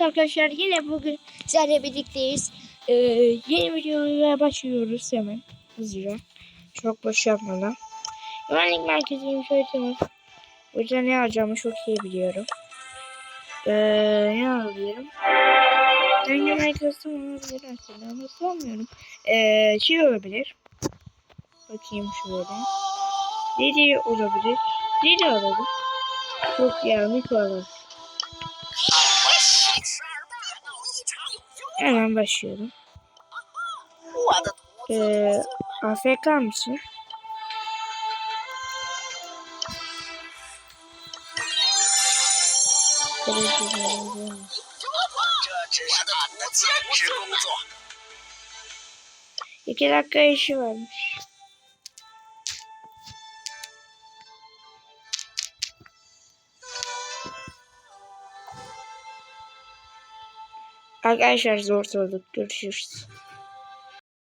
Arkadaşlar yine bugün sizlerle birlikteyiz. Ee, yeni videoya başlıyoruz hemen hızlıca. Çok boş yapmadan. Güvenlik merkeziymiş haritamız. O ne alacağımı çok iyi biliyorum. Ee, ne alabilirim? Denge merkezi olabilir aslında ama sanmıyorum. Ee, şey olabilir. Bakayım şöyle. Lily olabilir. Lily alalım. Çok yanlış olur. Hemen başlıyorum. Ee, AFK mısın? İki dakika işi varmış. Arkadaşlar zor sorduk. Görüşürüz.